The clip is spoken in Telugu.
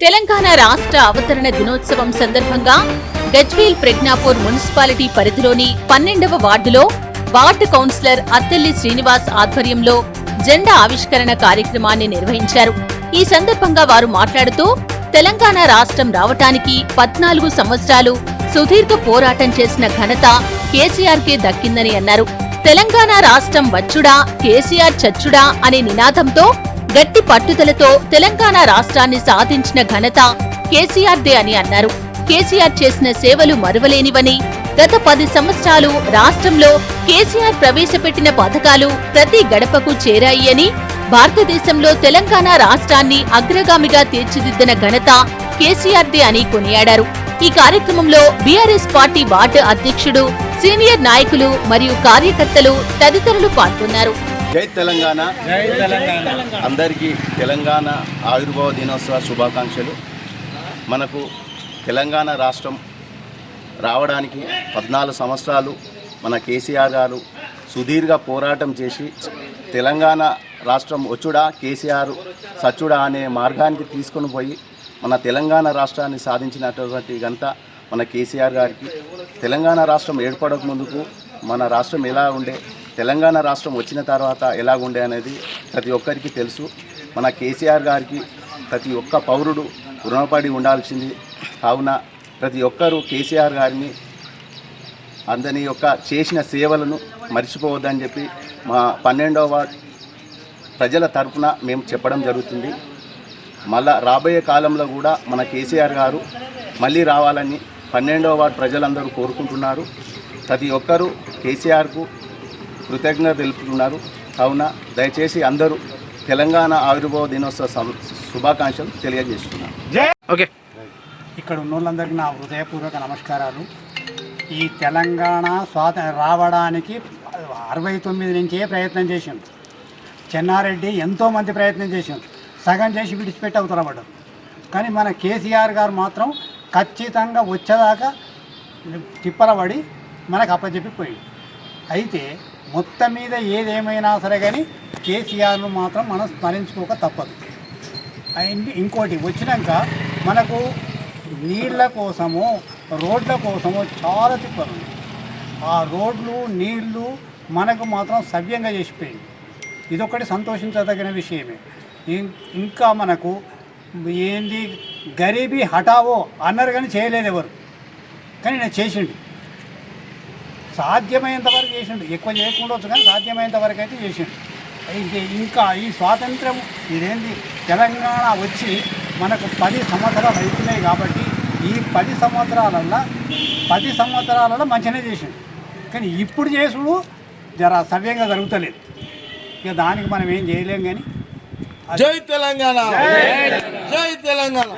తెలంగాణ రాష్ట్ర అవతరణ దినోత్సవం సందర్భంగా గజ్వేల్ ప్రజ్ఞాపూర్ మున్సిపాలిటీ పరిధిలోని పన్నెండవ వార్డులో వార్డు కౌన్సిలర్ అత్తెల్లి శ్రీనివాస్ ఆధ్వర్యంలో జెండా ఆవిష్కరణ కార్యక్రమాన్ని నిర్వహించారు. ఈ సందర్భంగా వారు మాట్లాడుతూ తెలంగాణ రాష్ట్రం రావటానికి పద్నాలుగు సంవత్సరాలు సుదీర్ఘ పోరాటం చేసిన ఘనత కేసీఆర్ కే దక్కిందని అన్నారు. తెలంగాణ రాష్ట్రం వచ్చుడా కేసీఆర్ చచ్చుడా అనే నినాదంతో గట్టి పట్టుదలతో తెలంగాణ రాష్ట్రాన్ని సాధించిన ఘనత కేసీఆర్దే అని అన్నారు. కేసీఆర్ చేసిన సేవలు మరువలేనివని గత పది సంవత్సరాలు రాష్ట్రంలో కేసీఆర్ ప్రవేశపెట్టిన పథకాలు ప్రతి గడపకు చేరాయి అని భారతదేశంలో తెలంగాణ రాష్ట్రాన్ని అగ్రగామిగా తీర్చిదిద్దిన ఘనత కేసీఆర్దే అని కొనియాడారు. ఈ కార్యక్రమంలో బీఆర్ఎస్ పార్టీ వార్డు అధ్యక్షుడు సీనియర్ నాయకులు మరియు కార్యకర్తలు తదితరులు పాల్గొన్నారు. జై తెలంగాణ. జై తెలంగాణ. అందరికీ తెలంగాణ ఆవిర్భావ దినోత్సవ శుభాకాంక్షలు. మనకు తెలంగాణ రాష్ట్రం రావడానికి పద్నాలుగు సంవత్సరాలు మన కేసీఆర్ గారు సుదీర్ఘ పోరాటం చేసి తెలంగాణ రాష్ట్రం వచ్చుడా కేసీఆర్ సచ్చుడా అనే మార్గానికి తీసుకొని పోయి మన తెలంగాణ రాష్ట్రాన్ని సాధించినటువంటి ఘనత మన కేసీఆర్ గారికి. తెలంగాణ రాష్ట్రం ఏర్పడక ముందుకు మన రాష్ట్రం ఎలా ఉండే తెలంగాణ రాష్ట్రం వచ్చిన తర్వాత ఎలా ఉండే అనేది ప్రతి ఒక్కరికి తెలుసు. మన కేసీఆర్ గారికి ప్రతి ఒక్క పౌరుడు రుణపడి ఉండాల్సింది. కావున ప్రతి ఒక్కరూ కేసీఆర్ గారిని అందరి యొక్క చేసిన సేవలను మర్చిపోవద్దని చెప్పి మా పన్నెండవ వార్డ్ ప్రజల తరపున మేము చెప్పడం జరుగుతుంది. మళ్ళా రాబోయే కాలంలో కూడా మన కేసీఆర్ గారు మళ్ళీ రావాలని పన్నెండవ వార్డు ప్రజలందరూ కోరుకుంటున్నారు. ప్రతి ఒక్కరూ కేసీఆర్కు కృతజ్ఞత తెలుపుతున్నారు. కావున దయచేసి అందరూ తెలంగాణ ఆవిర్భావ దినోత్సవ సం- శుభాకాంక్షలు తెలియజేస్తున్నారు ఓకే. ఇక్కడ ఉన్న వాళ్ళందరికీ నా హృదయపూర్వక నమస్కారాలు. ఈ తెలంగాణ స్వాత రావడానికి అరవై తొమ్మిది నుంచే ప్రయత్నం చేసాం చెన్నారెడ్డి ఎంతోమంది ప్రయత్నం చేసాం సగం చేసి విడిచిపెట్టి అవతలపడ్డారు కానీ మన కేసీఆర్ గారు మాత్రం ఖచ్చితంగా వచ్చేదాకా తిప్పలబడి మనకు అప్పచెప్పిపోయింది అయితే మొత్తం మీద ఏదేమైనా సరే కానీ కేసీఆర్ను మాత్రం మనం స్మరించుకోక తప్పదు. అండ్ ఇంకోటి వచ్చినాక మనకు నీళ్ళ కోసము రోడ్ల కోసము చాలా తిప్పలు ఆ రోడ్లు నీళ్ళు మనకు మాత్రం సవ్యంగా చేసిపోయింది. ఇదొకటి సంతోషించదగిన విషయమే. ఇం- ఇంకా మనకు ఏంది గరీబీ హఠావో అన్నారు కానీ చేయలేదు ఎవరు. కానీ నేను చేసిండు. సాధ్యమైనంత వరకు చేసిండు. ఎక్కువ చేయకుండా వచ్చు కానీ సాధ్యమైనంత వరకు అయితే చేసిండు. అయితే ఇంకా ఈ స్వాతంత్రం ఇదేంది? తెలంగాణ వచ్చి మనకు పది సంవత్సరాలు అవుతున్నాయి కాబట్టి ఈ పది సంవత్సరాలల్లో పది సంవత్సరాలలో మంచిగానే చేసిండు. కానీ ఇప్పుడు చేసుడు జర సవ్యంగా జరుగుతలేదు. ఇక దానికి మనం ఏం చేయలేం కానీ జై తెలంగాణ. జై తెలంగాణ.